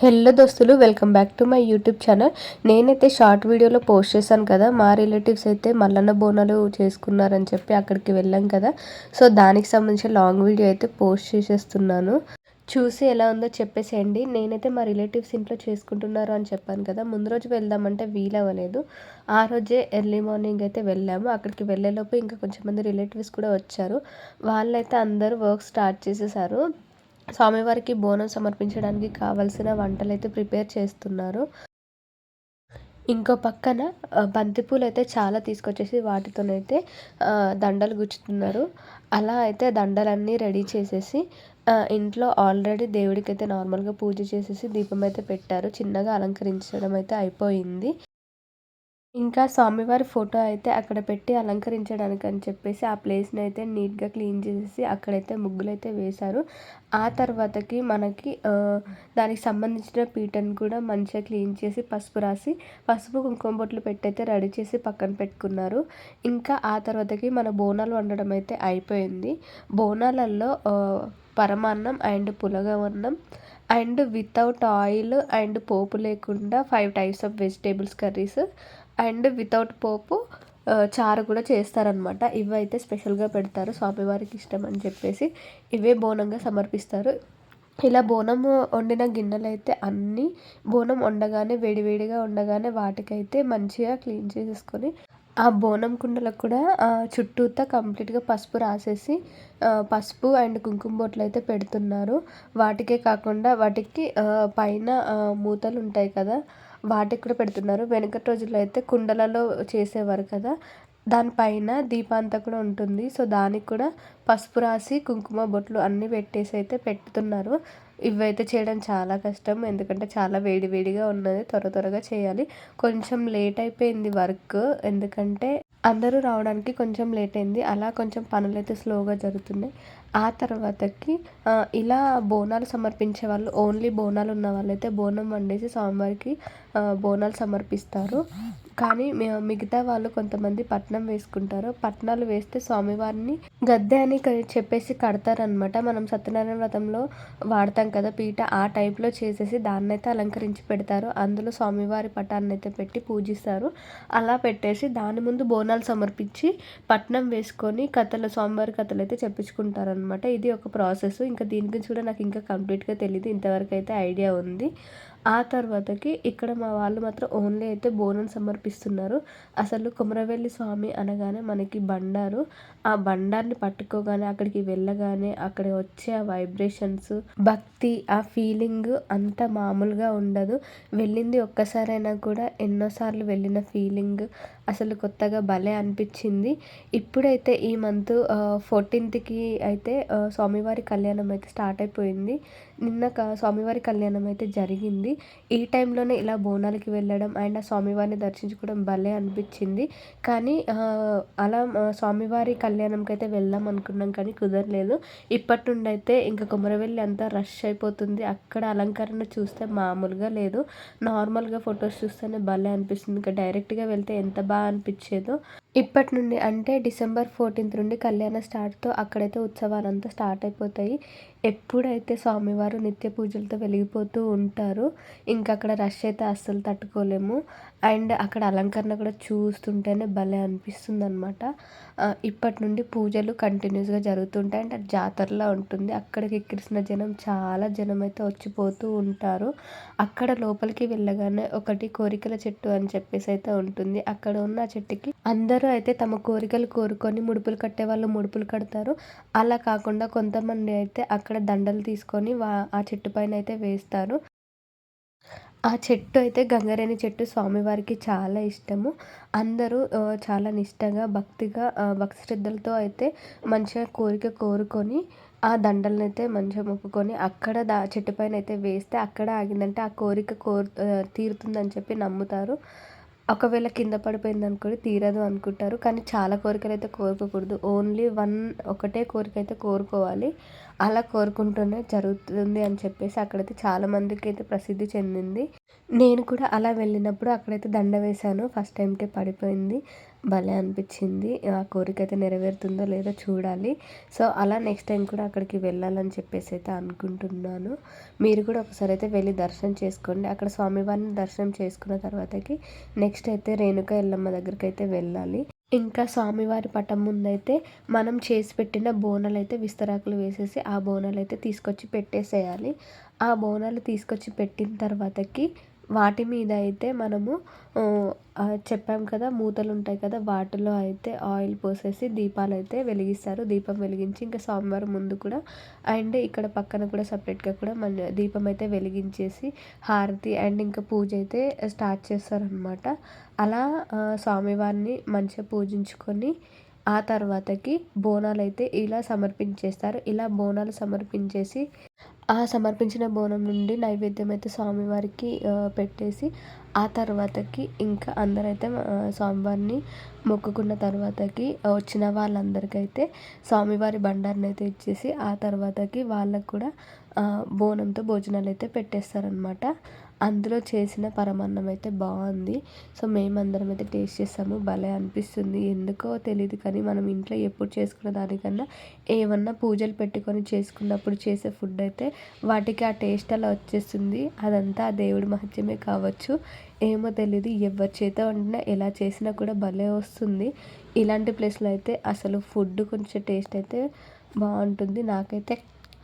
Hello దోస్తులు welcome back to my YouTube channel. నేనైతే short వీడియోలో పోస్ట్ చేశాను కదా మా రిలేటివ్స్ అయితే మల్లన్న బోనాలు చేసుకున్నారని చెప్పి అక్కడికి వెళ్ళాం కదా. సో దానికి సంబంధించిన లాంగ్ వీడియో అయితే పోస్ట్ చేసేస్తున్నాను. చూసి ఎలా ఉందో చెప్పేసేయండి. నేనైతే మా రిలేటివ్స్ ఇంట్లో చేసుకుంటున్నారు అని చెప్పాను కదా ముందు రోజు వెళ్దామంటే వీలవ్వలేదు ఆ రోజే ఎర్లీ మార్నింగ్ అయితే వెళ్ళాము. అక్కడికి వెళ్ళేలోపు ఇంకా కొంచెం మంది రిలేటివ్స్ కూడా వచ్చారు. వాళ్ళైతే అందరూ వర్క్ స్టార్ట్ చేసేసారు. స్వామివారికి బోనం సమర్పించడానికి కావలసిన వంటలు అయితే ప్రిపేర్ చేస్తున్నారు. ఇంకో పక్కన బంతిపూలు అయితే చాలా తీసుకొచ్చేసి వాటితోనైతే దండలు గుచ్చుతున్నారు. అలా అయితే దండలన్నీ రెడీ చేసేసి ఇంట్లో ఆల్రెడీ దేవుడికి అయితే నార్మల్గా పూజ చేసేసి దీపం అయితే పెట్టారు. చిన్నగా అలంకరించడం అయితే అయిపోయింది. ఇంకా స్వామివారి ఫోటో అయితే అక్కడ పెట్టి అలంకరించడానికి అని చెప్పేసి ఆ ప్లేస్ని అయితే నీట్గా క్లీన్ చేసేసి అక్కడైతే ముగ్గులు అయితే వేశారు. ఆ తర్వాతకి మనకి దానికి సంబంధించిన పీటను కూడా మంచిగా క్లీన్ చేసి పసుపు రాసి పసుపు కుంకుమ బొట్లు పెట్టయితే రెడీ చేసి పక్కన పెట్టుకున్నారు. ఇంకా ఆ తర్వాతకి మన బోనాలు వండడం అయితే అయిపోయింది. బోనాలలో పరమాన్నం అండ్ పులగవన్నం అండ్ వితౌట్ ఆయిల్ అండ్ పోపు లేకుండా five types of vegetables curries and without పోపు చారు కూడా చేస్తారనమాట ఇవైతే స్పెషల్గా పెడతారు. స్వామివారికి ఇష్టం అని చెప్పేసి ఇవే బోనంగా సమర్పిస్తారు. ఇలా బోనం వండిన గిన్నెలు అయితే అన్నీ బోనం వండగానే వేడివేడిగా ఉండగానే వాటికైతే మంచిగా క్లీన్ చేసేసుకొని ఆ బోనం కుండలకు కూడా చుట్టూతా కంప్లీట్గా పసుపు రాసేసి పసుపు అండ్ కుంకుమ బొట్లు అయితే పెడుతున్నారు. వాటికే కాకుండా వాటికి పైన మూతలు ఉంటాయి కదా వాటికి కూడా పెడుతున్నారు. వెనకటి రోజుల్లో అయితే కుండలలో చేసేవారు కదా దానిపైన దీపాంత కూడా ఉంటుంది. సో దానికి కూడా పసుపు రాసి కుంకుమ బొట్లు అన్నీ పెట్టేసి అయితే పెడుతున్నారు. ఇవైతే చేయడం చాలా కష్టం. ఎందుకంటే చాలా వేడి వేడిగా ఉన్నది. త్వర త్వరగా చేయాలి. కొంచెం లేట్ అయిపోయింది వర్క్. ఎందుకంటే అందరూ రావడానికి కొంచెం లేట్ అయింది. అలా కొంచెం పనులు అయితే స్లోగా జరుగుతున్నాయి. ఆ తర్వాతకి ఇలా బోనాలు సమర్పించే వాళ్ళు ఓన్లీ బోనాలు ఉన్న వాళ్ళైతే బోనం వండేసి స్వామివారికి బోనాలు సమర్పిస్తారు. కానీ మిగతా వాళ్ళు కొంతమంది పట్నం వేసుకుంటారు. పట్నాలు వేస్తే స్వామివారిని గద్దె అని చెప్పేసి కడతారనమాట మనం సత్యనారాయణ వ్రతంలో వాడతాం కదా పీట ఆ టైప్లో చేసేసి దాన్నైతే అలంకరించి పెడతారు. అందులో స్వామివారి పటాన్ని అయితే పెట్టి పూజిస్తారు. అలా పెట్టేసి దాని ముందు బోనాలు సమర్పించి పట్నం వేసుకొని కథలు స్వామివారి కథలు అయితే చెప్పించుకుంటారనమాట ఇది ఒక ప్రాసెస్. ఇంకా దీని గురించి కూడా నాకు ఇంకా కంప్లీట్గా తెలియదు ఇంతవరకు అయితే ఐడియా ఉంది. ఆ తర్వాతకి ఇక్కడ మా వాళ్ళు మాత్రం ఓన్లీ అయితే బోనం సమర్పిస్తున్నారు. అసలు కుమరవెల్లి స్వామి అనగానే మనకి బండారు. ఆ బండాన్ని పట్టుకోగానే అక్కడికి వెళ్ళగానే అక్కడ వచ్చే ఆ వైబ్రేషన్స్ భక్తి ఆ ఫీలింగ్ అంత మామూలుగా ఉండదు. వెళ్ళింది ఒక్కసారైనా కూడా ఎన్నోసార్లు వెళ్ళిన ఫీలింగ్ అసలు కొత్తగా భలే అనిపించింది. ఇప్పుడైతే ఈ మంత్ ఫోర్టీన్త్కి అయితే స్వామివారి కళ్యాణం అయితే స్టార్ట్ అయిపోయింది. నిన్న స్వామివారి కళ్యాణం అయితే జరిగింది. ఈ టైంలోనే ఇలా బోనాలకి వెళ్ళడం అండ్ ఆ స్వామివారిని దర్శించుకోవడం భలే అనిపించింది. కానీ అలా స్వామివారి కళ్యాణంకి అయితే వెళ్దాం అనుకున్నాం కానీ కుదరలేదు. ఇప్పటి నుండి అయితే ఇంకా కొమరవెల్లి అంతా రష్ అయిపోతుంది. అక్కడ అలంకరణ చూస్తే మామూలుగా లేదు. నార్మల్గా ఫొటోస్ చూస్తేనే భలే అనిపిస్తుంది. ఇంకా డైరెక్ట్గా వెళ్తే ఎంత బాగా అనిపించేదో. ఇప్పటి నుండి అంటే డిసెంబర్ ఫోర్టీన్త్ నుండి కళ్యాణ స్టార్ట్తో అక్కడైతే ఉత్సవాలంతా స్టార్ట్ అయిపోతాయి. ఎప్పుడైతే స్వామివారు నిత్య పూజలతో వెలిగిపోతూ ఉంటారు ఇంకా అక్కడ రష్ అయితే అస్సలు తట్టుకోలేము. అండ్ అక్కడ అలంకరణ కూడా చూస్తుంటేనే భలే అనిపిస్తుంది అనమాట ఇప్పటి నుండి పూజలు కంటిన్యూస్గా జరుగుతుంటాయి. అండ్ జాతరలా ఉంటుంది. అక్కడికి ఎక్కిరిసిన జనం చాలా జనం అయితే వచ్చిపోతూ ఉంటారు. అక్కడ లోపలికి వెళ్ళగానే ఒకటి కోరికల చెట్టు అని చెప్పేసి అయితే ఉంటుంది. అక్కడ ఉన్న చెట్టుకి అందరూ అయితే తమ కోరికలు కోరుకొని ముడుపులు కట్టే వాళ్ళు ముడుపులు కడతారు. అలా కాకుండా కొంతమంది అయితే అక్కడ దండలు తీసుకొని వా ఆ చెట్టు పైన అయితే వేస్తారు. ఆ చెట్టు అయితే గంగరేణి చెట్టు స్వామివారికి చాలా ఇష్టము. అందరూ చాలా నిష్టగా భక్తిగా భక్తి శ్రద్ధలతో అయితే మంచిగా కోరిక కోరుకొని ఆ దండలను అయితే మంచిగా మొక్కుకొని అక్కడ దా చెట్టు పైన అయితే వేస్తే అక్కడ ఆగిందంటే ఆ కోరిక కోరు తీరుతుందని చెప్పి నమ్ముతారు. ఒకవేళ కింద పడిపోయింది అనుకోండి తీరదు అనుకుంటారు. కానీ చాలా కోరికలు అయితే కోరుకోకూడదు ఓన్లీ వన్ ఒకటే కోరిక అయితే కోరుకోవాలి. అలా కోరుకుంటూనే జరుగుతుంది అని చెప్పేసి అక్కడైతే చాలా మందికి అయితే ప్రసిద్ధి చెందింది. నేను కూడా అలా వెళ్ళినప్పుడు అక్కడైతే దండ వేశాను. ఫస్ట్ టైంకే పడిపోయింది. భలే అనిపించింది. ఆ కోరిక అయితే నెరవేరుతుందో లేదో చూడాలి. సో అలా నెక్స్ట్ టైం కూడా అక్కడికి వెళ్ళాలని చెప్పేసి అయితే అనుకుంటున్నాను. మీరు కూడా ఒకసారి అయితే వెళ్ళి దర్శనం చేసుకోండి. అక్కడ స్వామివారిని దర్శనం చేసుకున్న తర్వాతకి నెక్స్ట్ అయితే రేణుక ఎల్లమ్మ దగ్గరికి అయితే వెళ్ళాలి. ఇంకా స్వామివారి పటం ముందైతే మనం చేసి పెట్టిన బోనాలు అయితే విస్తరాకులు వేసేసి ఆ బోనాలు అయితే తీసుకొచ్చి పెట్టేసేయాలి. ఆ బోనాలు తీసుకొచ్చి పెట్టిన తర్వాతకి వాటి మీద అయితే మనము చెప్పాం కదా మూతలు ఉంటాయి కదా వాటిలో అయితే ఆయిల్ పోసేసి దీపాలు అయితే వెలిగిస్తారు. దీపం వెలిగించి ఇంకా స్వామివారి ముందు కూడా అండ్ ఇక్కడ పక్కన కూడా సపరేట్గా కూడా మన దీపం అయితే వెలిగించేసి హారతి అండ్ ఇంకా పూజ అయితే స్టార్ట్ చేస్తారనమాట అలా స్వామివారిని మంచిగా పూజించుకొని ఆ తర్వాతకి బోనాలు అయితే ఇలా సమర్పించేస్తారు. ఇలా బోనాలు సమర్పించేసి ఆ సమర్పించిన బోనం నుండి నైవేద్యం అయితే స్వామివారికి పెట్టేసి ఆ తర్వాతకి ఇంకా అందరైతే స్వామివారిని మొక్కుకున్న తర్వాతకి వచ్చిన వాళ్ళందరికైతే స్వామివారి బండారిని అయితే ఇచ్చేసి ఆ తర్వాతకి వాళ్ళకు కూడా బోనంతో భోజనాలు అయితే పెట్టేస్తారనమాట అందులో చేసిన పరమాన్నం అయితే బాగుంది. సో మేమందరం అయితే టేస్ట్ చేస్తాము. భలే అనిపిస్తుంది. ఎందుకో తెలియదు కానీ మనం ఇంట్లో ఎప్పుడు చేసుకున్న దానికన్నా ఏమన్నా పూజలు పెట్టుకొని చేసుకున్నప్పుడు చేసే ఫుడ్ అయితే వాటికి ఆ టేస్ట్ అలా వచ్చేస్తుంది. అదంతా ఆ దేవుడి మహత్యమే కావచ్చు. ఏమో తెలియదు ఎవరి చేత వండినా ఎలా చేసినా కూడా భలే వస్తుంది. ఇలాంటి ప్లేస్లో అయితే అసలు ఫుడ్ కొంచెం టేస్ట్ అయితే బాగుంటుంది. నాకైతే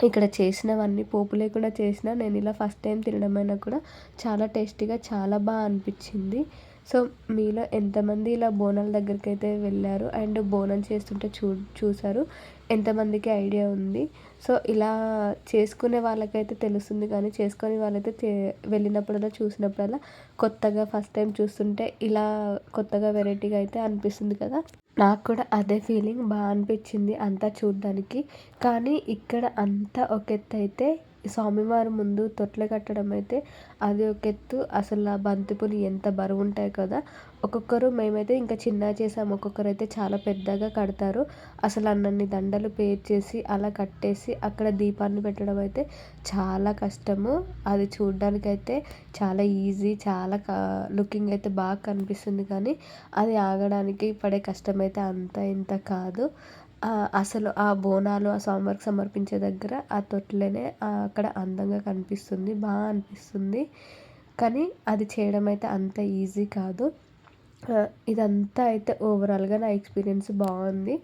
ఇక్కడ చేసినవన్నీ పోపు లేకుండా చేసిన నేను ఇలా ఫస్ట్ టైం తినడమైనా కూడా చాలా టేస్టీగా చాలా బాగా అనిపించింది. సో మీలో ఎంతమంది ఇలా బోనాల దగ్గరికి అయితే వెళ్ళారు? అండ్ బోనం చేస్తుంటే చూ చూసారు? ఎంతమందికి ఐడియా ఉంది? సో ఇలా చేసుకునే వాళ్ళకైతే తెలుస్తుంది కానీ చేసుకునే వాళ్ళైతే వెళ్ళినప్పుడల్లా చూసినప్పుడల్లా కొత్తగా ఫస్ట్ టైం చూస్తుంటే ఇలా కొత్తగా వెరైటీగా అయితే అనిపిస్తుంది కదా? నాకు కూడా అదే ఫీలింగ్ బాగా అనిపించింది అంతా చూడడానికి. కానీ ఇక్కడ అంతా ఒక ఎత్తు అయితే స్వామివారి ముందు తొట్ల కట్టడం అయితే అది ఒక ఎత్తు. అసలు ఆ బంతిపూలు ఎంత బరువు ఉంటాయి కదా. ఒక్కొక్కరు మేమైతే ఇంకా చిన్నగా చేసాము ఒక్కొక్కరు అయితే చాలా పెద్దగా కడతారు. అసలు అన్నన్ని దండలు పేర్చేసి అలా కట్టేసి అక్కడ దీపాన్ని పెట్టడం అయితే చాలా కష్టము. అది చూడడానికి చాలా ఈజీ చాలా లుకింగ్ అయితే బాగా కనిపిస్తుంది కానీ అది ఆగడానికి పడే కష్టం అయితే అంత ఇంత కాదు. అసలు ఆ బోనాలు ఆ స్వామివారికి సమర్పించే దగ్గర ఆ తొట్లనే అక్కడ అందంగా కనిపిస్తుంది బాగా అనిపిస్తుంది. కానీ అది చేయడం అయితే అంత ఈజీ కాదు. ఇదంతా అయితే ఓవరాల్గా నా ఎక్స్పీరియన్స్ బాగుంది.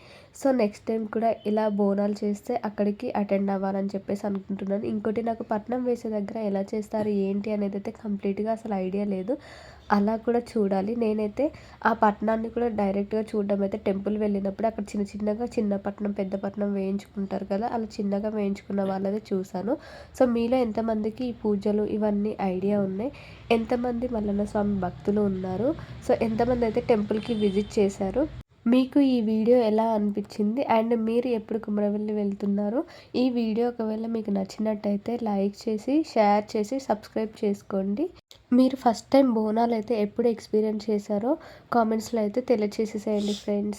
సో నెక్స్ట్ టైం కూడా ఇలా బోనాలు చేస్తే అక్కడికి అటెండ్ అవ్వాలని చెప్పేసి అనుకుంటున్నాను. ఇంకోటి నాకు పట్నం వేసే దగ్గర ఎలా చేస్తారు ఏంటి అనేది అయితే కంప్లీట్గా అసలు ఐడియా లేదు. అలా కూడా చూడాలి. నేనైతే ఆ పట్టణాన్ని కూడా డైరెక్ట్గా చూడడం అయితే టెంపుల్ వెళ్ళినప్పుడు అక్కడ చిన్న చిన్నగా చిన్న పట్నం పెద్ద పట్నం వేయించుకుంటారు కదా అలా చిన్నగా వేయించుకున్న వాళ్ళదే చూశాను. సో మీలో ఎంతమందికి ఈ పూజలు ఇవన్నీ ఐడియా ఉన్నాయి? ఎంతమంది మల్లన్న స్వామి భక్తులు ఉన్నారు? సో ఎంతమంది అయితే టెంపుల్కి విజిట్ చేశారు? మీకు ఈ వీడియో ఎలా అనిపించింది? అండ్ మీరు ఎప్పుడు కుమరవెల్లి వెళ్తున్నారు? ఈ వీడియో ఒకవేళ మీకు నచ్చినట్టయితే లైక్ చేసి షేర్ చేసి సబ్స్క్రైబ్ చేసుకోండి. మీరు ఫస్ట్ టైం బోనాలు అయితే ఎప్పుడు ఎక్స్పీరియన్స్ చేశారో కామెంట్స్లో అయితే తెలియచేసేసేయండి ఫ్రెండ్స్.